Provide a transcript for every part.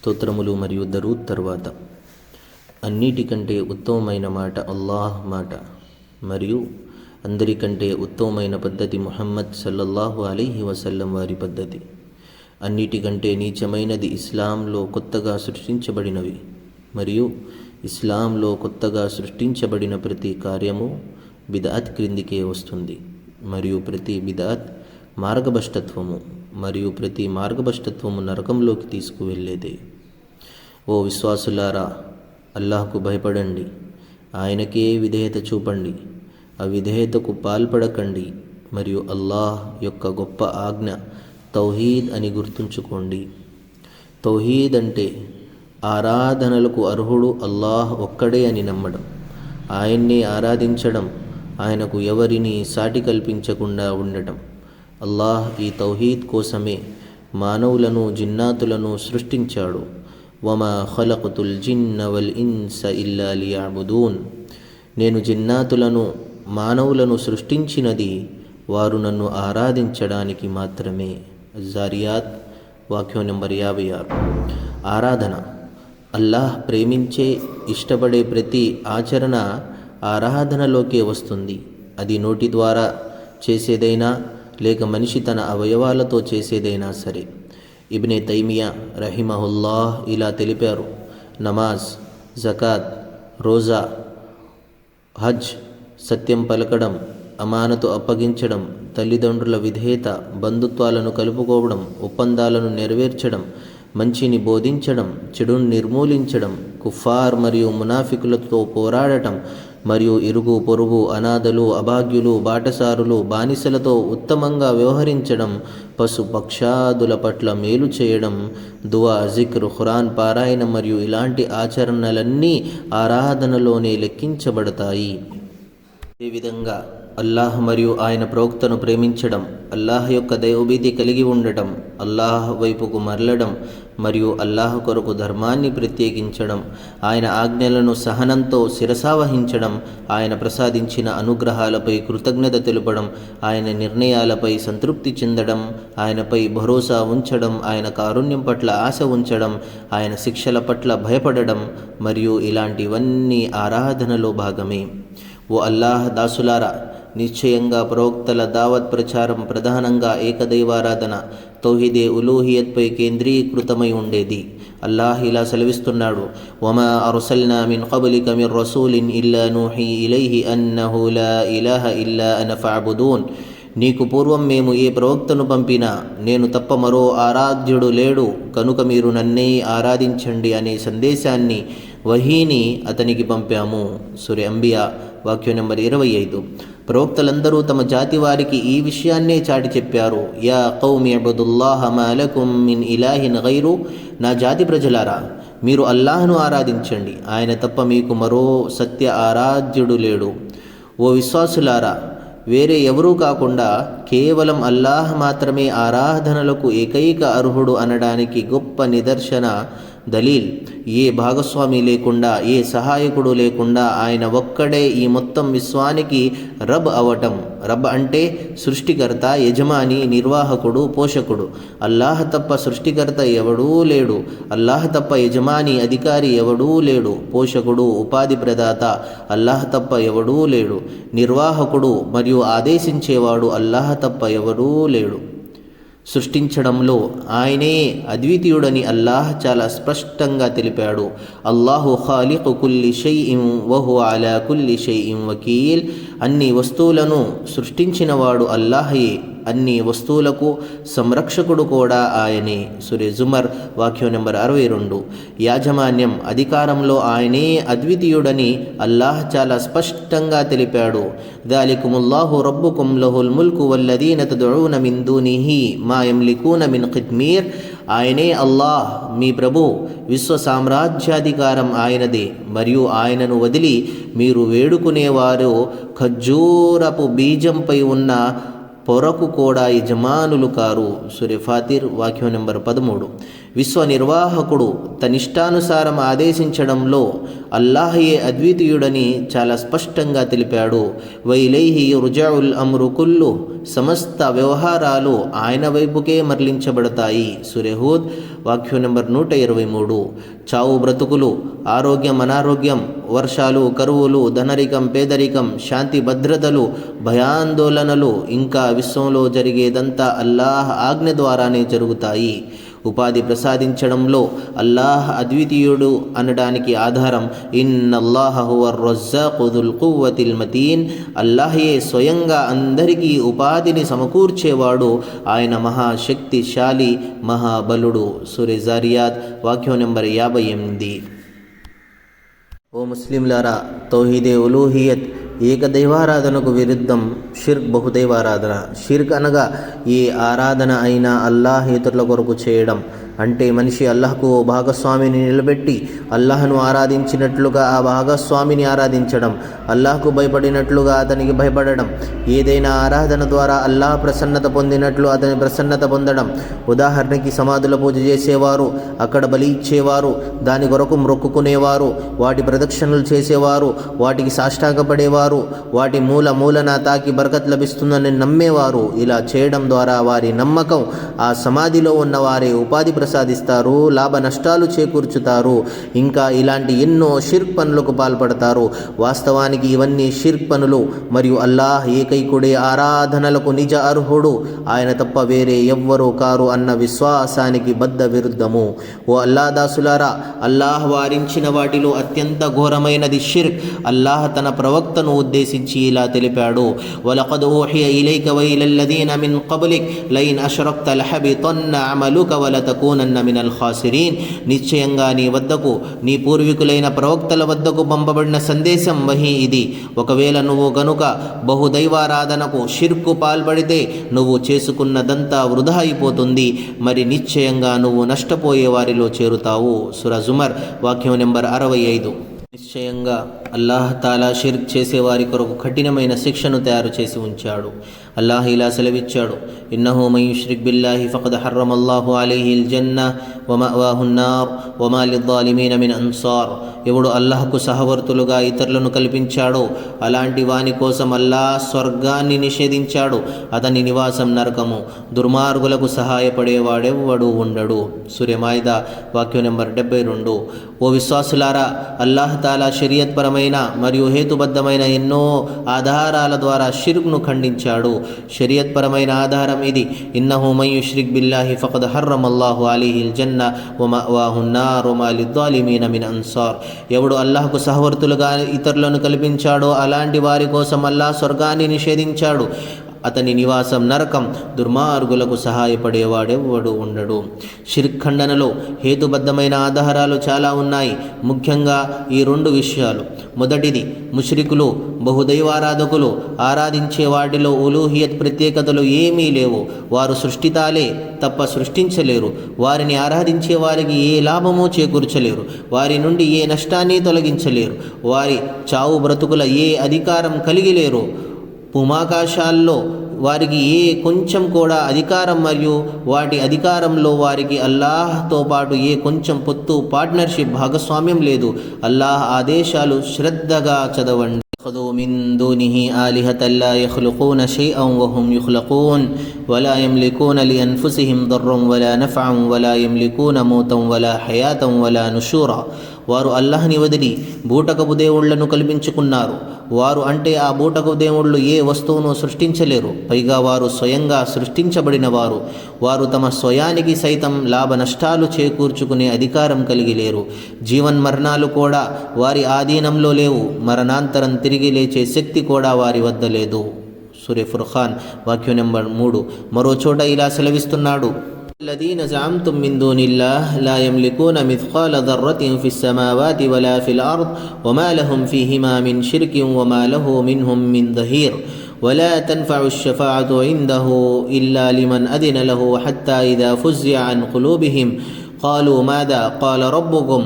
స్తోత్రములు మరియు దరూద్ తర్వాత. అన్నిటికంటే ఉత్తమమైన మాట అల్లాహ్ మాట. మరియు అందరికంటే ఉత్తమమైన పద్ధతి ముహమ్మద్ సల్లల్లాహు అలీహి వసల్లం వారి పద్ధతి. అన్నిటికంటే నీచమైనది ఇస్లాంలో కొత్తగా సృష్టించబడినవి. మరియు ఇస్లాంలో కొత్తగా సృష్టించబడిన ప్రతి కార్యము బిదాత్ క్రిందికే వస్తుంది. మరియు ప్రతి బిదాత్ మార్గభష్టత్వము మరియు ప్రతి మార్గభ్రష్టత్వము నరకంలోకి తీసుకువెళ్ళేదే. ఓ విశ్వాసులారా అల్లాహకు భయపడండి. ఆయనకే విధేయత చూపండి. అవిధేయతకు పాల్పడకండి మరియు అల్లాహ్ యొక్క గొప్ప ఆజ్ఞ తౌహీద్ అని గుర్తుంచుకోండి. తౌహీద్ అంటే ఆరాధనలకు అర్హుడు అల్లాహ్ ఒక్కడే అని నమ్మడం. ఆయన్ని ఆరాధించడం ఆయనకు ఎవరిని సాటి కల్పించకుండా ఉండటం. అల్లాహ్ ఈ తౌహీద్ కోసమే మానవులను జిన్నాతులను సృష్టించాడు. వమా ఖలకుతుల్ జిన్న వల్ ఇన్స ఇల్లా లియాబుదూన్. నేను జిన్నాతులను మానవులను సృష్టించినది వారు నన్ను ఆరాధించడానికి మాత్రమే. జారియాత్ వాక్యం నెంబర్ యాభై ఆరు. ఆరాధన. అల్లాహ్ ప్రేమించే ఇష్టపడే ప్రతి ఆచరణ ఆరాధనలోకే వస్తుంది. అది నోటి ద్వారా చేసేదైనా లేక మనిషి తన అవయవాలతో చేసేదైనా సరే. ఇబ్నే తైమియా రహిమహుల్లాహ్ ఇలా తెలిపారు. నమాజ్ జకాత్ రోజా హజ్ సత్యం పలకడం అమానతు అప్పగించడం తల్లిదండ్రుల విధేయత బంధుత్వాలను కలుపుకోవడం ఒప్పందాలను నెరవేర్చడం మంచిని బోధించడం చెడును నిర్మూలించడం కుఫార్ మరియు మునాఫికులతో పోరాడటం మరియు ఇరుగు పొరుగు అనాథలు అభాగ్యులు బాటసారులు బానిసలతో ఉత్తమంగా వ్యవహరించడం పశు పక్షాదుల పట్ల మేలు చేయడం దువా జిక్ర్ ఖురాన్ పారాయణ మరియు ఇలాంటి ఆచరణలన్నీ ఆరాధనలోనే లెక్కించబడతాయి. అదేవిధంగా అల్లాహ్ మరియు ఆయన ప్రవక్తను ప్రేమించడం అల్లాహ్ యొక్క దైవభీతి కలిగి ఉండటం అల్లాహ్ వైపుకు మరలడం మరియు అల్లాహ్ కొరకు ధర్మాన్ని ప్రత్యేకించడం ఆయన ఆజ్ఞలను సహనంతో శిరసావహించడం ఆయన ప్రసాదించిన అనుగ్రహాలపై కృతజ్ఞత తెలుపడం ఆయన నిర్ణయాలపై సంతృప్తి చెందడం ఆయనపై భరోసా ఉంచడం ఆయన కారుణ్యం పట్ల ఆశ ఉంచడం ఆయన శిక్షల పట్ల భయపడడం మరియు ఇలాంటివన్నీ ఆరాధనలో భాగమే. ఓ అల్లాహ్ దాసులారా నిశ్చయంగా ప్రవక్తల దావత్ ప్రచారం ప్రధానంగా ఏకదైవారాధన తౌహిదే ఉలూహియత్పై కేంద్రీకృతమై ఉండేది. అల్లాహ్ ఇలా సెలవిస్తున్నాడు వమా అరుసల్నా మిన్ కబలిక మిన్ రసూలిన్ ఇల్లా నూహి ఇలైహి అన్నహు లా ఇలాహ ఇల్లా అన ఫాబుదూన్ నీకు పూర్వం మేము ఏ ప్రవక్తను పంపినా నేను తప్ప మరో ఆరాధ్యుడు లేడు. కనుక మీరు నన్నే ఆరాధించండి అనే సందేశాన్ని వహీని అతనికి పంపాము. సూర్య అంబియా వాక్యం నెంబర్ ఇరవై ఐదు. ప్రవక్తలందరూ తమ జాతి వారికి ఈ విషయాన్నే చాటి చెప్పారు. యా కౌమి అబుదుల్లాహ మాలకుం మిన్ ఇలాహిన్ గైరు. నా జాతి ప్రజలారా మీరు అల్లాహ్ను ఆరాధించండి. ఆయన తప్ప మీకు మరో సత్య ఆరాధ్యుడు లేడు. ఓ విశ్వాసులారా వేరే ఎవరూ కాకుండా కేవలం అల్లాహ్ మాత్రమే ఆరాధనలకు ఏకైక అర్హుడు అనడానికి గొప్ప నిదర్శన దలీల్. ఏ భాగస్వామి లేకుండా ఏ సహాయకుడు లేకుండా ఆయన ఒక్కడే ఈ మొత్తం విశ్వానికి రబ్ అవటం. రబ్ అంటే సృష్టికర్త యజమాని నిర్వాహకుడు పోషకుడు. అల్లాహ్ తప్ప సృష్టికర్త ఎవడూ లేడు. అల్లాహ్ తప్ప యజమాని అధికారి ఎవడూ లేడు. పోషకుడు ఉపాధి ప్రదాత అల్లాహ్ తప్ప ఎవడూ లేడు. నిర్వాహకుడు మరియు ఆదేశించేవాడు అల్లాహ్ తప్ప ఎవడూ లేడు. సృష్టించడంలో ఆయనే అద్వితీయుడని అల్లాహ్ చాలా స్పష్టంగా తెలిపాడు. అల్లాహు ఖాలికు కుల్లి షైఇం వహు అలా కుల్లి షైఇం వకీల్. అన్ని వస్తువులను సృష్టించినవాడు అల్లాహయే అన్ని వస్తువులకు సంరక్షకుడు కూడా ఆయనే. సురే జుమర్ వాక్యం నెంబర్ అరవై రెండు. యాజమాన్యం అధికారంలో ఆయనే అద్వితీయుడని అల్లాహ్ చాలా స్పష్టంగా తెలిపాడు. దాలికుముల్లాహు రబ్బుకుం లహుల్ ముల్కు వల్లదీన తదున మిందునిహి మాయం మా యమ్లికూన మిన్ ఖిద్మీర్ ఆయనే అల్లాహ్ మీ ప్రభు విశ్వ సామ్రాజ్యాధికారం ఆయనదే. మరియు ఆయనను వదిలి మీరు వేడుకునేవారు ఖజ్జూరపు బీజంపై ఉన్న పొరకు కూడా యజమానులు కారు. సురే ఫాతిర్ వాక్యం నెంబర్ పదమూడు. విశ్వనిర్వాహకుడు తనిష్టానుసారం ఆదేశించడంలో అల్లాహయే అద్వితీయుడని చాలా స్పష్టంగా తెలిపాడు. వైలైహి రుజావుల్ అమ్రు కుల్లు. సమస్త వ్యవహారాలు ఆయన వైపుకే మరలించబడతాయి. సురెహూద్ వాక్యం నెంబర్ నూట ఇరవై మూడు. చావు బ్రతుకులు ఆరోగ్యం అనారోగ్యం వర్షాలు కరువులు ధనరికం పేదరికం శాంతి భద్రతలు భయాందోళనలు ఇంకా విశ్వంలో జరిగేదంతా అల్లాహ్ ఆజ్ఞ ద్వారానే జరుగుతాయి. ఉపాధి ప్రసాదించడంలో అల్లాహ్ అద్వితీయుడు అనడానికి ఆధారం ఇన్ హువ రొజ్జాఖుదుల్ కువ్వతిల్ మతీన్. అల్లాహయే స్వయంగా అందరికీ ఉపాధిని సమకూర్చేవాడు. ఆయన మహాశక్తిశాలి మహాబలుడు. సురేజారియాద్ వాక్యం నెంబర్ యాభై ఎనిమిది. ఓ ముస్లింలారా తౌహీదే ఉలూహియత్ ఏకదైవారాధనకు విరుద్ధం షిర్క్ బహుదైవారాధన. షిర్క్ అనగా ఏ ఆరాధన అయినా అల్లాహ్ ఇతరుల కొరకు చేయడం. అంటే మనిషి అల్లాహ్కు ఓ భాగస్వామిని నిలబెట్టి అల్లాహ్ను ఆరాధించినట్లుగా ఆ భాగస్వామిని ఆరాధించడం అల్లాహ్కు భయపడినట్లుగా అతనికి భయపడడం ఏదైనా ఆరాధన ద్వారా అల్లాహ్ ప్రసన్నత పొందినట్లు అతని ప్రసన్నత పొందడం. ఉదాహరణకి సమాధుల పూజ చేసేవారు అక్కడ బలి ఇచ్చేవారు దాని కొరకు మొక్కుకునేవారు వాటి ప్రదక్షిణలు చేసేవారు వాటికి సాష్టాంగపడేవారు వాటి మూల మూలన తాకి బరకత్ లభిస్తుందని నమ్మేవారు. ఇలా చేయడం ద్వారా వారి నమ్మకం ఆ సమాధిలో ఉన్న వారి ఉపాధి ప్రసాదిస్తారు లాభ నష్టాలు చేకూర్చుతారు ఇంకా ఇలాంటి ఎన్నో షిర్క్ పనులకు పాల్పడతారు. వాస్తవానికి ఇవన్నీ షిర్క్ పనులు. మరియు అల్లాహ్ ఏకైకుడే ఆరాధనలకు నిజ అర్హుడు. ఆయన తప్ప వేరే ఎవ్వరూ కారు అన్న విశ్వాసానికి బద్ధ విరుద్ధము ఓ అల్లా దాసులారా అల్లాహ్ వారించిన వాటిలో అత్యంత ఘోరమైనది షిర్క్. అల్లాహ్ తన ప్రవక్తను ఉద్దేశించి ఇలా తెలిపాడు. వలకద్ ఊహియ ఇలైక వైలల్లదీన మిన్ కబలిక్ లైన్ తొన్న లహబితన్న అమలుక వలతకూనన్న మినల్ ఖాసిరీన్ నిశ్చయంగా నీ వద్దకు నీ పూర్వీకులైన ప్రవక్తల వద్దకు పంపబడిన సందేశం వహి ఇది. ఒకవేళ నువ్వు గనుక బహుదైవారాధనకు షిర్కు పాల్పడితే నువ్వు చేసుకున్నదంతా వృధా అయిపోతుంది. మరి నిశ్చయంగా నువ్వు నష్టపోయే వారిలో చేరుతావు. సురజుమర్ వాక్యం నెంబర్ అరవై ఐదు. నిశ్చయంగా అల్లాహ్ తాలా షిర్క్ చేసేవారి కొరకు కఠినమైన శిక్షను తయారు చేసి ఉంచాడు. అల్లాహ్ ఇలా సెలవిచ్చాడు. ఇన్నహు మయుష్రిక్ బిల్లాహి ఫకద్ హర్రమల్లాహు అలీహిల్ జన్న వమవాహున్నార్ వమాలిద్దాలిమీన మిన్ అన్సార్ ఎవడు అల్లాహకు సహవర్తులుగా ఇతరులను కల్పించాడో అలాంటి వాని కోసం అల్లాహ్ స్వర్గాన్ని నిషేధించాడు. అతని నివాసం నరకము. దుర్మార్గులకు సహాయపడేవాడెవ్వడు ఉండడు. సూర్యమాయిద వాక్యం నెంబర్ డెబ్బై రెండు. ఓ విశ్వాసులారా అల్లాహ్ తాలా షరియత్పరమైన మరియు హేతుబద్ధమైన ఎన్నో ఆధారాల ద్వారా షిరుక్ను ఖండించాడు. షరియత్ పరమైన ఆధారం ఇది. ఇన్నహు మయుష్రిక్ బిల్లాహి ఫకద్ హర్రమల్లాహు అలీహిల్ జన్న ఒమాహున్నారుమాలిద్దాలిమీన మిన్ అన్సార్. ఎవడు అల్లాహకు సహవర్తులుగా ఇతరులను కల్పించాడో అలాంటి వారి కోసం అల్లాహ్ స్వర్గాన్ని నిషేధించాడు. అతని నివాసం నరకం దుర్మార్గులకు సహాయపడేవాడెవ్వడు ఉండడు. శిర్ఖండనలో హేతుబద్ధమైన ఆధారాలు చాలా ఉన్నాయి. ముఖ్యంగా ఈ రెండు విషయాలు. మొదటిది ముష్రికులు బహుదైవారాధకులు ఆరాధించే వాటిలో ఉలూహియత్ ప్రత్యేకతలు ఏమీ లేవు. వారు సృష్టితాలే తప్ప సృష్టించలేరు. వారిని ఆరాధించే వారికి ఏ లాభమూ చేకూర్చలేరు. వారి నుండి ఏ నష్టాన్ని తొలగించలేరు. వారి చావు బ్రతుకుల ఏ అధికారం కలిగి లేరు భూమాకాశాల్లో వారికి ఏ కొంచెం కూడా అధికారం మరియు వాటి అధికారంలో వారికి అల్లాహ్తో పాటు ఏ కొంచెం పొత్తు పార్ట్నర్షిప్ భాగస్వామ్యం లేదు అల్లాహ్ ఆదేశాలు శ్రద్ధగా చదవండి اتخذوا من دونه آلهة لا يخلقون شيئا وهم يخلقون ولا يملكون لأنفسهم ضرا ولا نفعا ولا يملكون موتا ولا حياة ولا نشورا వారు అల్లాహ్ని వదిలి బూటకపు దేవుళ్ళను కల్పించుకున్నారు. వారు అంటే ఆ బూటకు దేవుళ్ళు ఏ వస్తువును సృష్టించలేరు. పైగా వారు స్వయంగా సృష్టించబడిన వారు. వారు తమ స్వయానికి సైతం లాభ నష్టాలు చేకూర్చుకునే అధికారం కలిగి లేరు. జీవన్మరణాలు కూడా వారి ఆధీనంలో లేవు. మరణాంతరం తిరిగి లేచే శక్తి కూడా వారి వద్ద లేదు. సూర్య ఫుర్ఖాన్ వాక్యం నెంబర్ మూడు. మరో చోట ఇలా సెలవిస్తున్నాడు. الذين زعمتم من دون الله لا يملكون مثقال ذرة في السماوات ولا في الأرض وما لهم فيهما من شرك وما له منهم من ظهير ولا تنفع الشفاعة عنده إلا لمن أذن له حتى إذا فزع عن قلوبهم قالوا ماذا قال ربكم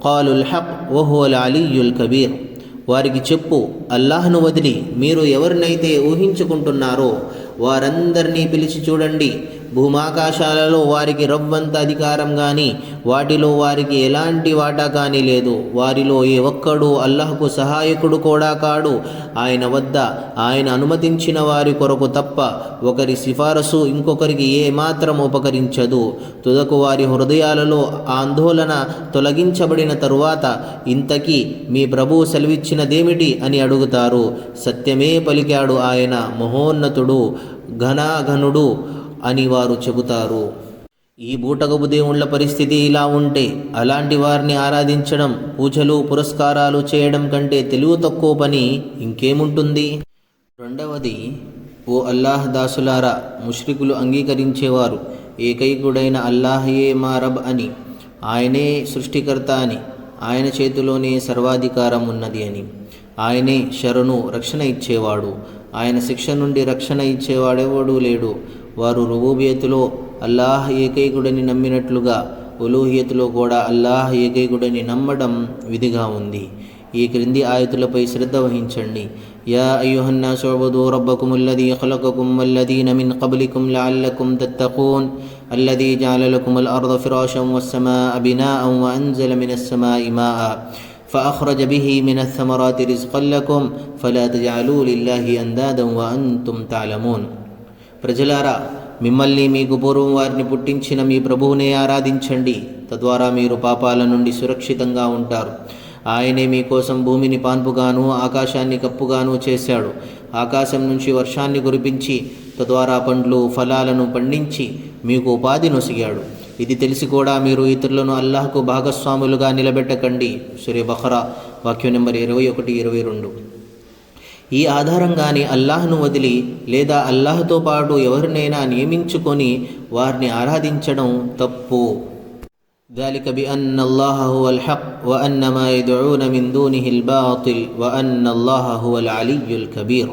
قالوا الحق وهو العلي الكبير వారికి చెప్పు అల్లాహ్ను వదిలి మీరు ఎవరినైతే ఊహించుకుంటున్నారో వారందరినీ పిలిచి చూడండి భూమాకాశాలలో వారికి రవ్వంత అధికారం కానీ వాటిలో వారికి ఎలాంటి వాటా కానీ లేదు. వారిలో ఏ ఒక్కడు అల్లహకు సహాయకుడు కూడా కాడు. ఆయన వద్ద ఆయన అనుమతించిన వారి కొరకు తప్ప ఒకరి సిఫారసు ఇంకొకరికి ఏమాత్రం ఉపకరించదు. తుదకు వారి హృదయాలలో ఆందోళన తొలగించబడిన తరువాత ఇంతకీ మీ ప్రభువు సెలవిచ్చినదేమిటి అని అడుగుతారు. సత్యమే పలికాడు ఆయన మహోన్నతుడు ఘనాఘనుడు అని వారు చెబుతారు. ఈ బూటకపు దేవుళ్ళ పరిస్థితి ఇలా ఉంటే అలాంటి వారిని ఆరాధించడం పూజలు పురస్కారాలు చేయడం కంటే తెలివి తక్కువ పని ఇంకేముంటుంది? రెండవది ఓ అల్లాహ్ దాసులారా ముష్రికులు అంగీకరించేవారు ఏకైకుడైన అల్లాహయే మా రబ్ అని ఆయనే సృష్టికర్త అని ఆయన చేతిలోనే సర్వాధికారం ఉన్నది అని. ఆయనే శరణు రక్షణ ఇచ్చేవాడు ఆయన శిక్ష నుండి రక్షణ ఇచ్చేవాడెవడూ లేడు. వారు రుబూబియతులో అల్లాహ్ ఏకైకుడని నమ్మినట్లుగా ఉలూహియతులో కూడా అల్లాహ్ ఏకైకుడని నమ్మడం విధిగా ఉంది ఈ క్రింది ఆయతులపై శ్రద్ధ వహించండి యా అయ్యుహన్నా సోబదు రబ్బకుముల్లదీ ఖలకకుం వల్లదీన మిన్ కబలికుం లఅల్లకుం తత్తఖూన్ الذي جعل لكم الأرض فراشا والسماء بناء وأنزل من السماء ماء فأخرج به من الثمرات رزقا لكم فلا تجعلوا لله أندادا وأنتم تعلمون ప్రజలారా మిమ్మల్ని మీకు పూర్వం వారిని పుట్టించిన మీ ప్రభువునే ఆరాధించండి. తద్వారా మీరు పాపాల నుండి సురక్షితంగా ఉంటారు. ఆయనే మీకోసం భూమిని పాన్పుగాను ఆకాశాన్ని కప్పుగాను చేశాడు. ఆకాశం నుంచి వర్షాన్ని కురిపించి తద్వారా పండ్లు ఫలాలను పండించి మీకు ఉపాధి నొసిగాడు. ఇది తెలిసి కూడా మీరు ఇతరులను అల్లాహకు భాగస్వాములుగా నిలబెట్టకండి. సురే బహరా వాక్యం నెంబర్ ఇరవై ఒకటి ఇరవై రెండు. ఈ ఆధారంగానే అల్లాహ్ను వదిలి లేదా అల్లాహ్తో పాటు ఎవరినైనా నియమించుకొని వారిని ఆరాధించడం తప్పు ذلك بأن الله هو الحق وأن ما يدعون من دونه الباطل وأن الله هو العلي الكبير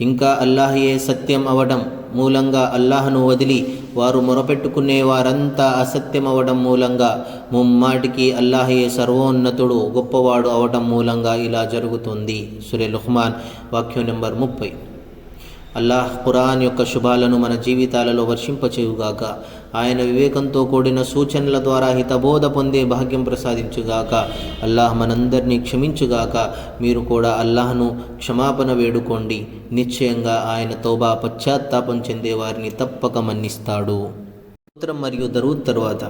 ఇంకా అల్లాహయే సత్యం అవడం మూలంగా అల్లాహను వదిలి వారు మొరపెట్టుకునే వారంతా అసత్యం అవడం మూలంగా ముమ్మాటికి అల్లాహయే సర్వోన్నతుడు గొప్పవాడు అవడం మూలంగా ఇలా జరుగుతుంది. సురే లుహ్మాన్ వాక్యం నెంబర్ ముప్పై. అల్లాహ్ ఖురాన్ యొక్క శుభాలను మన జీవితాలలో వర్షింపచేయుగాక. ఆయన వివేకంతో కూడిన సూచనల ద్వారా హితబోధ పొందే భాగ్యం ప్రసాదించుగాక. అల్లాహ్ మనందరినీ క్షమించుగాక. మీరు కూడా అల్లాహ్ను క్షమాపణ వేడుకోండి. నిశ్చయంగా ఆయన తోబా పశ్చాత్తాపం చెందే వారిని తప్పక మన్నిస్తాడు. సూత్రం మరియు దరువు తరువాత.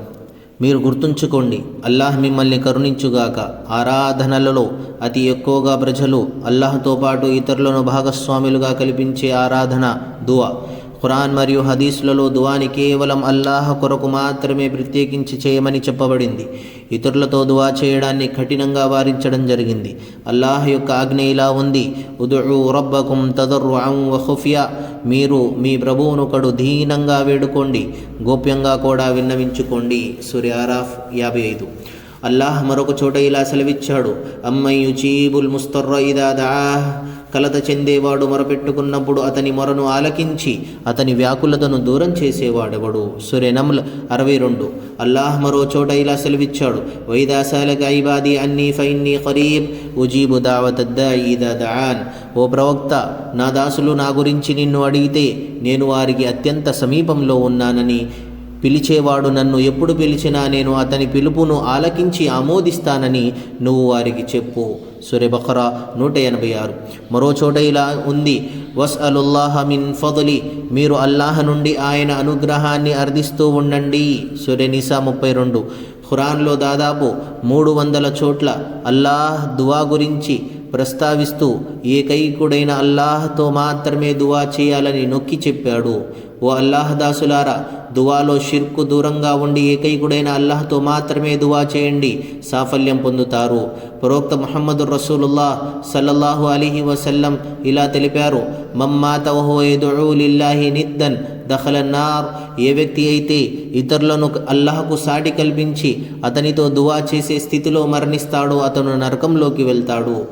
మీరు గుర్తుంచుకోండి అల్లాహ్ మిమ్మల్ని కరుణించుగాక. ఆరాధనలలో అతి ఎక్కువగా ప్రజలు అల్లాహ్తో పాటు ఇతరులను భాగస్వాములుగా కల్పించే ఆరాధన దువా. ఖురాన్ మరియు హదీసులలో దువాని కేవలం అల్లాహ్ కొరకు మాత్రమే ప్రత్యేకించి చేయమని చెప్పబడింది. ఇతరులతో దువా చేయడాన్ని కఠినంగా వారించడం జరిగింది. అల్లాహ్ యొక్క ఆజ్ఞ ఇలా ఉంది. ఉదుዑ రబ్బకుం తదర్రుఅం వహుఫియా మీరు మీ ప్రభువును ధీనంగా దీనంగా వేడుకోండి. గోప్యంగా కూడా విన్నవించుకోండి. సూర్య ఆరాఫ్ యాభై ఐదు. అల్లాహ్ మరొక చోట ఇలా సెలవిచ్చాడు. అమ్మయుచీబుల్ ముస్తర్ర ఇదా దాహ్ కలత చెందేవాడు మొరపెట్టుకున్నప్పుడు అతని మొరను ఆలకించి అతని వ్యాకులతను దూరం చేసేవాడెవడు? సురెనమ్ల అరవై రెండు. అల్లాహ్ మరో చోట ఇలా సెలవిచ్చాడు. వైదాసాలక ఐబాది అన్నీ ఫైన్ని ఖరీబ్. ఉజీబు దావతద్దా ఈదా దాన్ ఓ ప్రవక్త నా దాసులు నా గురించి నిన్ను అడిగితే నేను వారికి అత్యంత సమీపంలో ఉన్నానని పిలిచేవాడు నన్ను ఎప్పుడు పిలిచినా నేను అతని పిలుపును ఆలకించి ఆమోదిస్తానని నువ్వు వారికి చెప్పు. సురే బఖరా నూట ఎనభై ఆరు. మరో చోట ఇలా ఉంది. వస్ అలుల్లాహ మిన్ ఫదలి. మీరు అల్లాహ్ నుండి ఆయన అనుగ్రహాన్ని అర్థిస్తూ ఉండండి. సురే నిసా ముప్పై రెండు. ఖురాన్లో దాదాపు మూడు వందల చోట్ల అల్లాహ్ దువా గురించి ప్రస్తావిస్తూ ఏకైకుడైన అల్లాహ్తో మాత్రమే దువా చేయాలని నొక్కి చెప్పాడు. ఓ అల్లాహ్ దాసులారా దువాలో షిర్కు దూరంగా ఉండి ఏకైకుడైన అల్లాహ్తో మాత్రమే దువా చేయండి సాఫల్యం పొందుతారు. ప్రవక్త మహమ్మదు రసూలుల్లా సల్లల్లాహు అలీహి వసల్లం ఇలా తెలిపారు మమ్మాత లిల్లాహి నిద్దన్ దఖలన్నార్ ఏ వ్యక్తి అయితే ఇతరులను అల్లాహకు సాటి కల్పించి అతనితో దువా చేసే స్థితిలో మరణిస్తాడో అతను నరకంలోకి వెళ్తాడు.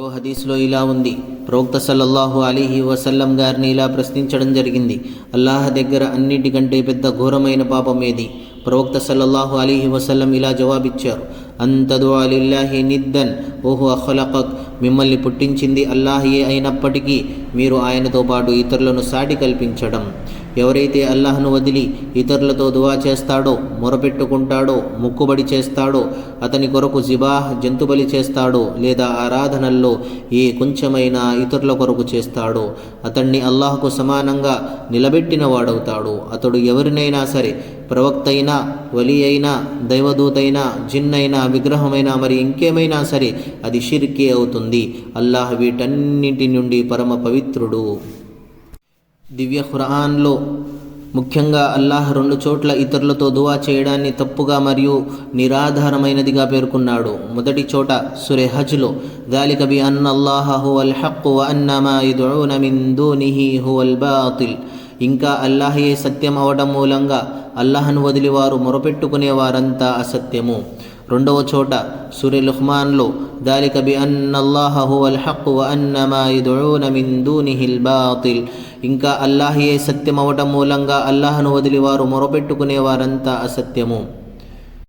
మరో హదీస్లో ఇలా ఉంది. ప్రవక్త సల్లల్లాహు అలీహి వసల్లం గారిని ఇలా ప్రశ్నించడం జరిగింది. అల్లాహ్ దగ్గర అన్నిటికంటే పెద్ద ఘోరమైన పాపం ఏది? ప్రవక్త సల్లల్లాహు అలీహి వసల్లం ఇలా జవాబిచ్చారు. అంతదు అలిల్లాహి నిద్దన్ ఓహు అఖలకక్ మిమ్మల్ని పుట్టించింది అల్లాహియే అయినప్పటికీ మీరు ఆయనతో పాటు ఇతరులను సాటి కల్పించడం. ఎవరైతే అల్లాహ్ను వదిలి ఇతరులతో దువా చేస్తాడో మొరపెట్టుకుంటాడో మొక్కుబడి చేస్తాడో అతని కొరకు జిబాహ్ జంతుబలి చేస్తాడో లేదా ఆరాధనల్లో ఏ కొంచెమైనా ఇతరుల కొరకు చేస్తాడో అతన్ని అల్లాహ్కు సమానంగా నిలబెట్టిన వాడవుతాడు అతడు ఎవరినైనా సరే ప్రవక్త అయినా వలి అయినా దైవదూతైనా జిన్నైనా విగ్రహమైనా మరి ఇంకేమైనా సరే అది షిర్కే అవుతుంది. అల్లాహ్ వీటన్నింటి నుండి పరమ పవిత్రుడు. దివ్య ఖురాన్లో ముఖ్యంగా అల్లాహ్ రెండు చోట్ల ఇతరులతో దువా చేయడాన్ని తప్పుగా మరియు నిరాధారమైనదిగా పేర్కొన్నాడు. మొదటి చోట సురే హజ్లో దాలిక బి అన్న అల్లాహ హువల్ హక్ వ అన్న మా యదుఊన హువల్ బాతిల్. ఇంకా అల్లాహయే సత్యం అవడం మూలంగా అల్లాహను వదిలి వారు మొరపెట్టుకునే వారంతా అసత్యము. రెండవ చోట సూర్య లుహ్మాన్లో దాలిక బి అన్నల్లాహ హువల్ హక్ వ అన్న మా యదుఊన బాతిల్ ఇంకా అల్లాహియే సత్యం అవటం మూలంగా అల్లాహను వదిలి వారు మొరపెట్టుకునే వారంతా అసత్యము.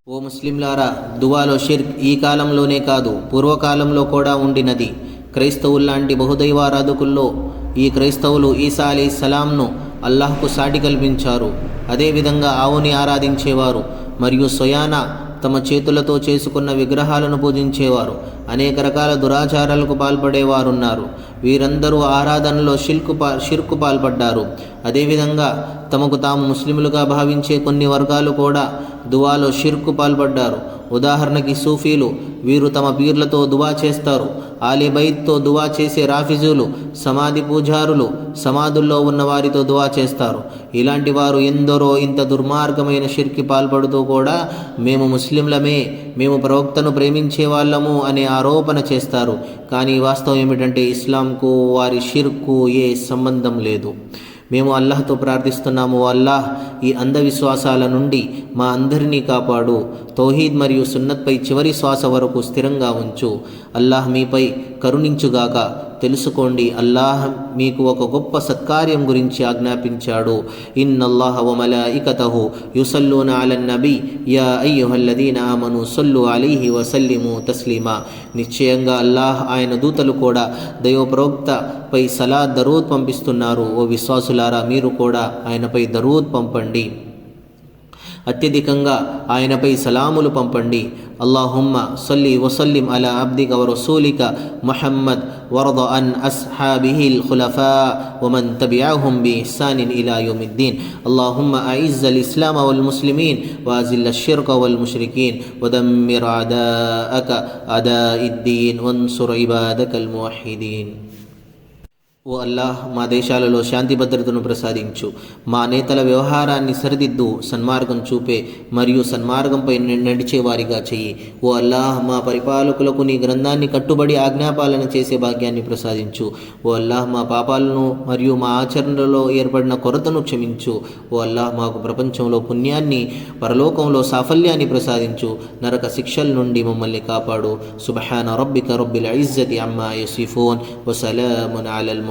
ఓ ముస్లింలారా దువాలో షిర్క్ ఈ కాలంలోనే కాదు పూర్వకాలంలో కూడా ఉండినది. క్రైస్తవుల్లాంటి బహుదైవారాధకుల్లో ఈ క్రైస్తవులు ఈసా అలీ సలాంను అల్లాహ్కు సాటి కల్పించారు. అదేవిధంగా ఆవుని ఆరాధించేవారు. మరియు సొయానా తమ చేతులతో చేసుకున్న విగ్రహాలను పూజించేవారు. అనేక రకాల దురాచారాలకు పాల్పడేవారున్నారు. వీరందరూ ఆరాధనలో షిల్కు పా షిర్కు పాల్పడ్డారు. అదేవిధంగా తమకు తాము ముస్లింలుగా భావించే కొన్ని వర్గాలు కూడా దువాలో షిర్కు పాల్పడ్డారు. ఉదాహరణకి సూఫీలు వీరు తమ పీర్లతో దువా చేస్తారు. ఆలిబైత్తో దువా చేసే రాఫిజులు సమాధి పూజారులు సమాధుల్లో ఉన్న వారితో దువా చేస్తారు. ఇలాంటి వారు ఎందరో ఇంత దుర్మార్గమైన షిర్కి పాల్పడుతూ కూడా మేము ముస్లింలమే మేము ప్రవక్తను ప్రేమించే వాళ్ళము అనే ఆరోపణ చేస్తారు. కానీ వాస్తవం ఏమిటంటే ఇస్లాం ఇస్లాంకు వారి షిర్కు ఏ సంబంధం లేదు. మేము అల్లాహ్తో ప్రార్థిస్తున్నాము అల్లాహ్ ఈ అంధవిశ్వాసాల నుండి మా అందరినీ కాపాడు. తౌహీద్ మరియు సున్నత్పై చివరి శ్వాస వరకు స్థిరంగా ఉంచు. అల్లాహ్ మీపై కరుణించుగాక తెలుసుకోండి. అల్లాహ్ మీకు ఒక గొప్ప సత్కార్యం గురించి ఆజ్ఞాపించాడు. ఇన్నల్లాహ వ ఇకతహు యుసల్లూన అలన్ నబీ. యా అయ్యుహల్లదీన ఆమను సల్లు అలీహి వసల్లిము తస్లీమా. నిశ్చయంగా అల్లాహ్ ఆయన దూతలు కూడా దైవ ప్రవక్తపై సలా దరూద్ పంపిస్తున్నారు. ఓ విశ్వాసులారా మీరు కూడా ఆయనపై దరూద్ పంపండి. అత్యధికంగా ఆయనపై సలాములు పంపండి అల్లాహుమ్మ సల్లి వసల్లిం అలా అబ్దిక వరసూలిక ముహమ్మద్ ورض عن أصحابه الخلفاء ومن تبعهم بإحسان إلى يوم الدين اللهم أعز الإسلام والمسلمين وأذل الشرك والمشركين ودمر أعداءك أعداء الدين وانصر عبادك الموحدين ఓ అల్లాహ్ మా దేశాలలో శాంతి భద్రతను ప్రసాదించు. మా నేతల వ్యవహారాన్ని సరిదిద్దు సన్మార్గం చూపే మరియు సన్మార్గంపై నడిచేవారిగా చెయ్యి. ఓ అల్లాహ్ మా పరిపాలకులకు నీ గ్రంథాన్ని కట్టుబడి ఆజ్ఞాపాలన చేసే భాగ్యాన్ని ప్రసాదించు. ఓ అల్లాహ్ మా పాపాలను మరియు మా ఆచరణలో ఏర్పడిన కొరతను క్షమించు. ఓ అల్లాహ్ మాకు ప్రపంచంలో పుణ్యాన్ని పరలోకంలో సాఫల్యాన్ని ప్రసాదించు. నరక శిక్షల నుండి మమ్మల్ని కాపాడు. సుబహాన రబ్బిక రబ్బిల్ ఇజ్జతి అమ్మా యసిఫోన్. వసలామున్ అలల్